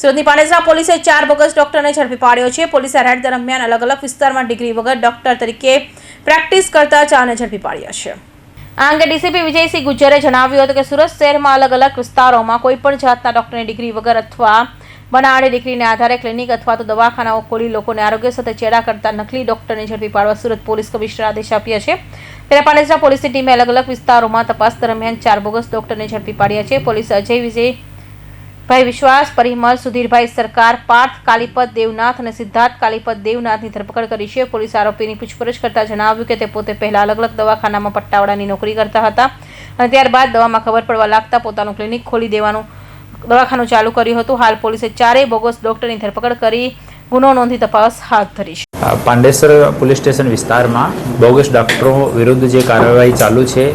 સુરતની પાનેસરા પોલીસે ચાર બોગસ ડોક્ટરને ઝડપી પાડ્યો છે. પોલીસે રાઇડ દરમિયાન અલગ અલગ વિસ્તારમાં ડિગ્રી વગર ડોક્ટર તરીકે પ્રેક્ટિસ કરતા ચારને ઝડપી પાડ્યા છે. આ અંગે ડીસીપી વિજયસિંહ ગુજ્જરે જણાવ્યું હતું કે સુરત શહેરમાં અલગ અલગ વિસ્તારોમાં કોઈપણ જાતના ડોક્ટરની ડિગ્રી વગર અથવા બનાવડી ડિગ્રીને આધારે ક્લિનિક અથવા તો દવાખાનાઓ ખોલી લોકોને આરોગ્ય સાથે ચેડા કરતા નકલી ડોક્ટરને ઝડપી પાડવા સુરત પોલીસ કમિશનર આદેશ આપ્યા છે. ત્યારે પાલેસરા પોલીસની ટીમે અલગ અલગ વિસ્તારોમાં તપાસ દરમિયાન ચાર બોગસ ડોક્ટરને ઝડપી પાડ્યા છે. પોલીસે અજય વિજય ભાઈ વિશ્વાસ, પરિમલ, સુધીરભાઈ સરકાર, પાર્થ કાલીપત દેવનાથ અને સિદ્ધાર્થ કાલીપત દેવનાથની ધરપકડ કરી છે. પોલીસ આરોપીની પૂછપરછ કરતા જણાવ્યું કે તે પોતે પહેલા અલગ અલગ દવાખાનામાં પટ્ટાવાળાની નોકરી કરતા હતા અને ત્યારબાદ દવામાં ખબર પડવા લાગતા પોતાનું ક્લિનિક ખોલી દેવાનું દવાખાનું ચાલુ કર્યું હતું. હાલ પોલીસે ચારેય બોગસ ડોક્ટરની ધરપકડ કરી ગુનો નોંધી તપાસ હાથ ધરી છે. પાંડેસર પોલીસ સ્ટેશન વિસ્તારમાં બોગસ ડૉક્ટરો વિરુદ્ધ જે કાર્યવાહી ચાલુ છે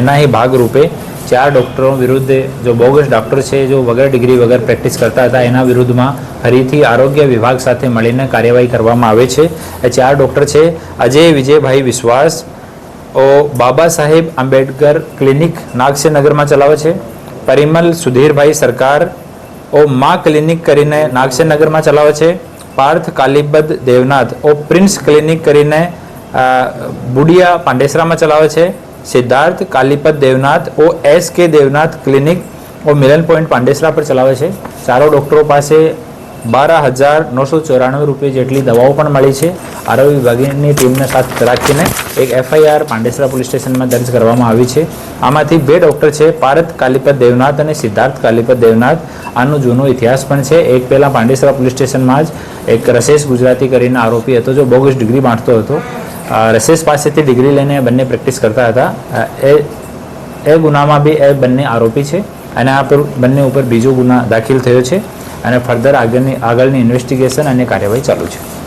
એના ભાગરૂપે ચાર ડૉક્ટરો વિરુદ્ધ જો બોગસ ડૉક્ટર છે, જો વગર ડિગ્રી વગર પ્રેક્ટિસ કરતા હતા, એના વિરુદ્ધમાં ફરીથી આરોગ્ય વિભાગ સાથે મળીને કાર્યવાહી કરવામાં આવે છે. એ ચાર ડૉક્ટર છે, અજય વિજયભાઈ વિશ્વાસ, ઓ બાબા સાહેબ આંબેડકર ક્લિનિક નાગસેનગરમાં ચલાવે છે. પરિમલ સુધીરભાઈ સરકાર, ઓ મા ક્લિનિક કરીને નાગસેનગરમાં ચલાવે છે. પાર્થ કાલિબદ દેવનાથ, ઓ પ્રિન્સ ક્લિનિક કરીને બુડિયા પાંડેસરામાં ચલાવે છે. Siddharth Kalipat Devnath O S K Devnath clinic, ઓ મિલન પોઈન્ટ પાંડેસરા પર ચલાવે છે. ચારો ડૉક્ટરો પાસે બાર હજાર નવસો ચોરાણું રૂપિયા જેટલી દવાઓ પણ મળી છે. આરોગ્ય વિભાગની ટીમને સાથ રાખીને એક એફઆઈઆર પાંડેસરા પોલીસ સ્ટેશનમાં દર્જ કરવામાં આવી છે. આમાંથી બે ડૉક્ટર છે, પારત કાલીપત દેવનાથ અને સિદ્ધાર્થ કાલીપત દેવનાથ. આનો જૂનો ઇતિહાસ પણ છે. એક પહેલાં પાંડેસરા પોલીસ સ્ટેશનમાં જ એક રસેશ ગુજરાતી કરીને આરોપી હતો, જો બોગસ ડિગ્રી બાંટતો હતો. અ, પાસેથી ડિગ્રી લઈને બંને પ્રેક્ટિસ કરતા હતા. એ એ ગુનામાં બી એ બંને આરોપી છે અને આ બંને ઉપર બીજો ગુના દાખલ થયો છે અને ફર્ધર આગળની આગળની ઇન્વેસ્ટિગેશન અને કાર્યવાહી ચાલુ છે.